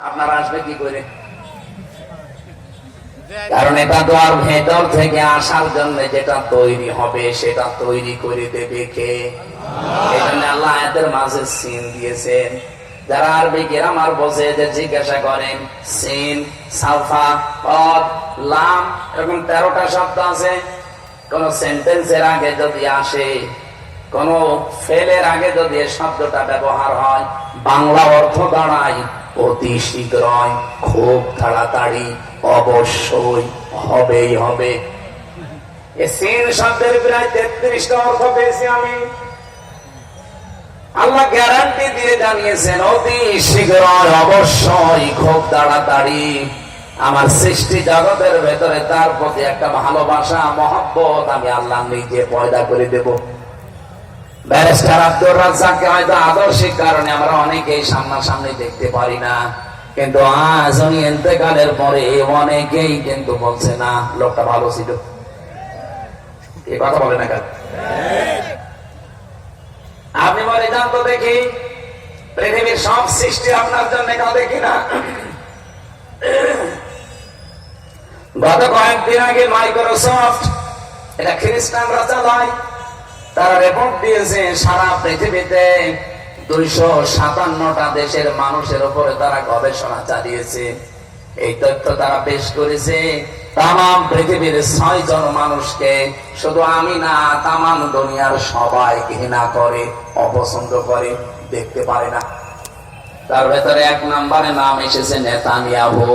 আপনারা আসবে কি করে? কারণ এটা তো আর ভেতর থেকে আসার জন্য যেটা তৈরি হবে সেটা তৈরি করে দেবে কে? এই জন্য আল্লাহ এদের মাঝে সিন দিয়েছেন। যারা আরবি গ্রামার বোঝে যে জিজ্ঞাসা করেন সিন পদ লাম এরকম তেরোটা শব্দ আছে। কোন সেন্টেন্সের আগে যদি আসে কোন ফেলের আগে যদি শব্দটা ব্যবহার হয় বাংলা অর্থ দাঁড়ায়। অতি শীঘ্রই খুব তাড়াতাড়ি অবশ্যই হবেই হবে। আমি। আল্লাহ খুব তাড়াতাড়ি আমার সৃষ্টি জগতের ভেতরে তার প্রতি একটা ভালোবাসা, মহব্বত আমি আল্লাহ নিজে পয়দা করে দেব। ব্যারিস্টার আব্দুর রাজ্জাককে হয়তো আদর্শিক কারণে আমরা অনেকেই সামনাসামনি দেখতে পারি না। কিন্তু আজ উনি এতেকালের পরে অনেকেই কিন্তু বলছে, না, লোকটা ভালো ছিল। এ কথা বলে না আপনি বলে যান তো দেখি, পৃথিবীর সব সৃষ্টি আপনার জন্য কাঁদে কিনা গত কয়েকদিন আগে মাইক্রোসফট, এটা খ্রিস্টানরা চালায় তারা রিপোর্ট দিয়েছে সারা পৃথিবীতে দুইশো সাতান্নটা দেশের মানুষের উপরে তারা গবেষণা চালিয়েছে। এই তথ্য তারা পেশ করেছে। তাম পৃথিবীর ছয় জন মানুষকে শুধু আমি না, তামাম দুনিয়ার সবাই ঘৃণা করে, অপছন্দ করে, দেখতে পারে না। তার ভেতরে এক নাম্বারে নাম এসেছে নেতানিয়াহু।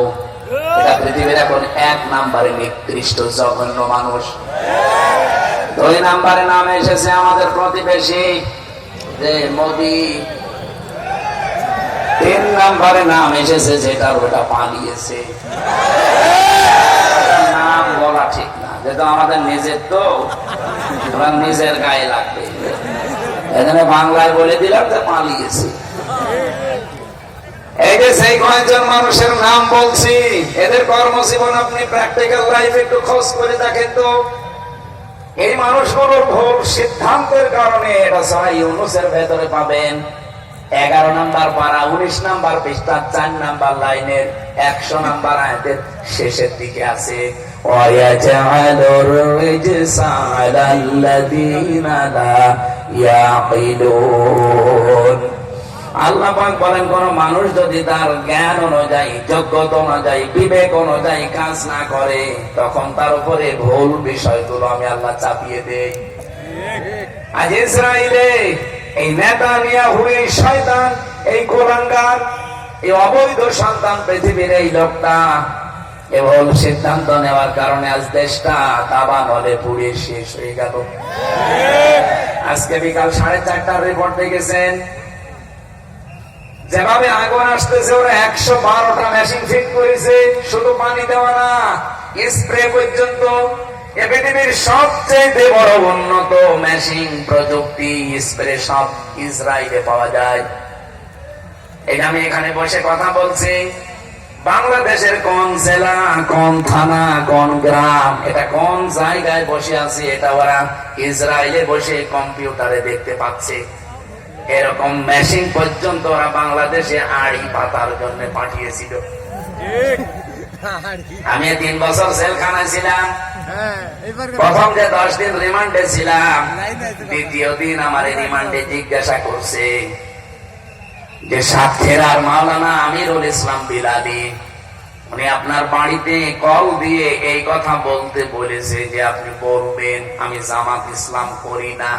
এটা পৃথিবীর এখন এক নাম্বারে নিকৃষ্ট জঘন্য মানুষ। দুই নাম্বারে নাম এসেছে আমাদের প্রতিবেশী যে মোদি। তিন নাম্বারে নাম এসেছে যেটার ওটা পালিয়েছে। নাম বলা ঠিক না যেহেতু আমাদের নিজের তো নিজের গায়ে লাগবে। এখানে বাংলায় বলে দিলাম যে পালিয়েছে। এই যে সেই কয়েকজন মানুষের নাম বলছি, এদের কর্মজীবন আপনি প্র্যাকটিক্যাল লাইফ একটু খোঁজ করে দেখেন তো। এই মানুষগুলো ভুল সিদ্ধান্তের কারণে এটা সারা ইউনুসের ভেতরে পাবেন এগারো নাম্বার পারা উনিশ নাম্বার পৃষ্ঠা, চার নাম্বার লাইনের, একশো নাম্বার আয়াতের শেষের দিকে আছে। ওয়া আল্লাহ পাক বলেন, কোন মানুষ যদি তার জ্ঞান অনুযায়ী, যোগ্যতা অনুযায়ী, বিবেক অনুযায়ী কাজ না করে, তখন তার উপরে ভুল বিষয়গুলো আমি আল্লাহ চাপিয়ে দেই। আজ ইসরায়েলে এই নেতা নিয়া হুই শয়তান, এই কোলাঙ্গার এই অবৈধ সন্তান পৃথিবীর এই লোকটা এবং সিদ্ধান্ত নেওয়ার কারণে আজ দেশটা দাবা নলে পুড়িয়ে শেষ হয়ে গেল। আজকে বিকাল সাড়ে চারটার রিপোর্ট দেখেছেন। যেভাবে আগুন আসতেছে, ওরা একশো বারোটা মেশিন ফিট করেছে, শুধু পানি দেওয়া না স্প্রে পর্যন্ত। পৃথিবীর সবচেয়ে বড় উন্নত মেশিন প্রযুক্তি স্প্রে সব ইসরায়েলে পাওয়া যায়। এটা আমি এখানে বসে কথা বলছি, বাংলাদেশের কোন জেলা, কোন থানা, কোন গ্রাম, এটা কোন জায়গায় বসে আছে, এটা ওরা ইসরায়েলে বসে কম্পিউটারে দেখতে পাচ্ছে। এরকম মেশিন পর্যন্ত ওরা বাংলাদেশে আড়ি পাতার জন্য পাঠিয়েছিল। আমি তিন বছর জেলখানায় ছিলাম। প্রথম যে দশ দিন রিমান্ডে ছিলাম, দ্বিতীয় দিন আমার রিমান্ডে জিজ্ঞাসা করছে যে সাক্ষের আর মাওলানা আমিরুল ইসলাম বিলালি, উনি আপনার বাড়িতে কল দিয়ে এই কথা বলতে বলেছে যে, আপনি বলবেন, আমি জামাত ইসলাম করি না।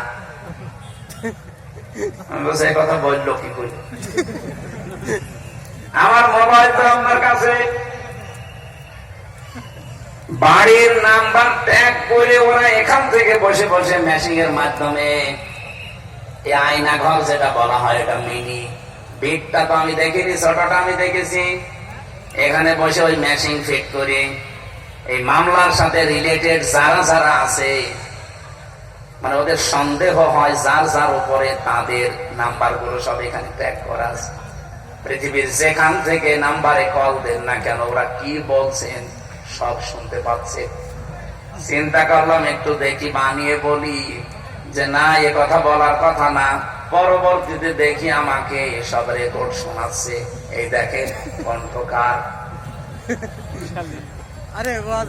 বলছি, কথা বলল কি করে? আমার মোবাইল তো আপনার কাছে বাড়ির নাম্বার ট্যাগ করে ওরা এখান থেকে বসে বসে মেশিং এর মাধ্যমে এই আয়না ঘর যেটা বলা হয় এটা মিনি বিটটা তো আমি দেখিনি ছোটটা আমি দেখেছি। এখানে বসে ওই মেশিং ফিট করে এই মামলার সাথে রিলেটেড যারা যারা আছে মানে ওদের সন্দেহ হয় যার যার উপরে তাদের নাম্বারগুলো সব এখানে ট্যাগ করা আছে। পৃথিবীর যেখান থেকে নাম্বারে কল দেন না কেন, ওরা কি বলছেন সব শুনতে পাচ্ছে। চিন্তা করলাম, একটু দেখি, বানিয়ে বলি যে না, এ কথা বলার কথা না। পরবর্তীতে দেখি আমাকে সব রেকর্ড শোনাচ্ছে। এই দেখেন কণ্ঠকার আরে ভাই।